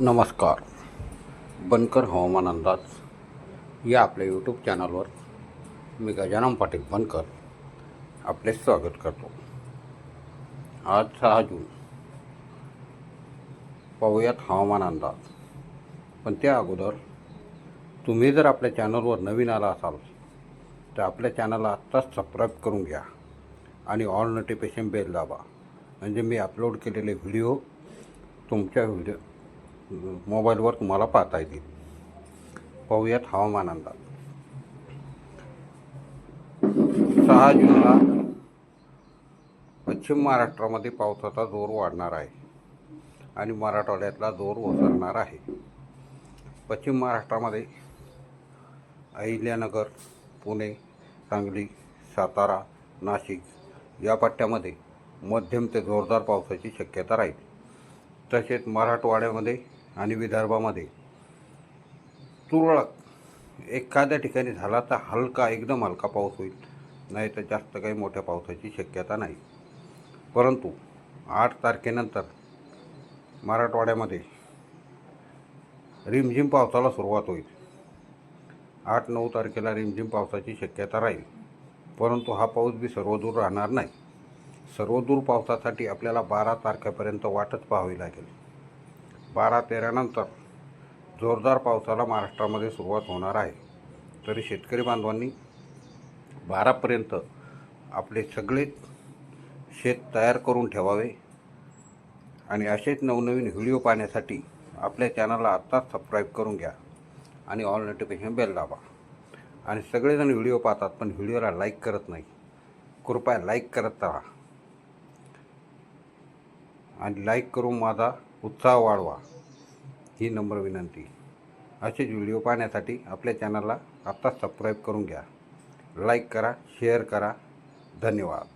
नमस्कार. बनकर हवामान अंदाज या आपल्या यूट्यूब चॅनलवर मी गजानन पाटील बनकर आपले स्वागत करतो. आज सहा जून. पाहूयात हवामान अंदाज. पण त्या अगोदर तुम्ही जर आपल्या चॅनलवर नवीन आला असाल तर आपल्या चॅनलला आत्ताच सबस्क्राईब करून घ्या आणि ऑल नोटिफिकेशन बेल दाबा. म्हणजे मी अपलोड केलेले व्हिडिओ तुमच्या व्हिडिओ मोबाईलवर तुम्हाला पाहता येतील. पाहूयात हवामान अंदाज. सहा जूनला पश्चिम महाराष्ट्रामध्ये पावसाचा जोर वाढणार आहे आणि मराठवाड्यातला जोर ओसरणार आहे. पश्चिम महाराष्ट्रामध्ये अहिल्यानगर पुणे सांगली सातारा नाशिक या पट्ट्यामध्ये मध्यम ते जोरदार पावसाची शक्यता राहील. तसेच मराठवाड्यामध्ये आणि विदर्भामध्ये तुरळक एखाद्या ठिकाणी झाला तर हलका एकदम हलका पाऊस होईल. नाही तर जास्त काही मोठ्या पावसाची शक्यता नाही. परंतु आठ तारखेनंतर मराठवाड्यामध्ये रिमझिम पावसाला सुरुवात होईल. आठ नऊ तारखेला रिमझिम पावसाची शक्यता राहील. परंतु हा पाऊस बी सर्वदूर राहणार नाही. सर्वदूर पावसासाठी आपल्याला बारा तारखेपर्यंत वाटच पाहावी लागेल. बारा तेरानंतर जोरदार पावसाला महाराष्ट्रामध्ये सुरुवात होणार आहे. तरी शेतकरी बांधवांनी बारापर्यंत आपले सगळे शेत तयार करून ठेवावे आणि असेच नवनवीन व्हिडिओ पाहण्यासाठी आपल्या चॅनलला आत्ताच सबस्क्राईब करून घ्या आणि ऑल नोटिफिकेशन बेल दाबा. आणि सगळेजण व्हिडिओ पाहतात पण व्हिडिओला लाईक करत नाही. कृपया लाईक करत राहा. आणि लाईक करून माझा उत्साह वाढवा. ही नम्र विनंती. असेच व्हिडिओ पाहण्यासाठी आपल्या चॅनलला आत्ताच सबस्क्राईब करून घ्या. लाईक करा शेअर करा. धन्यवाद.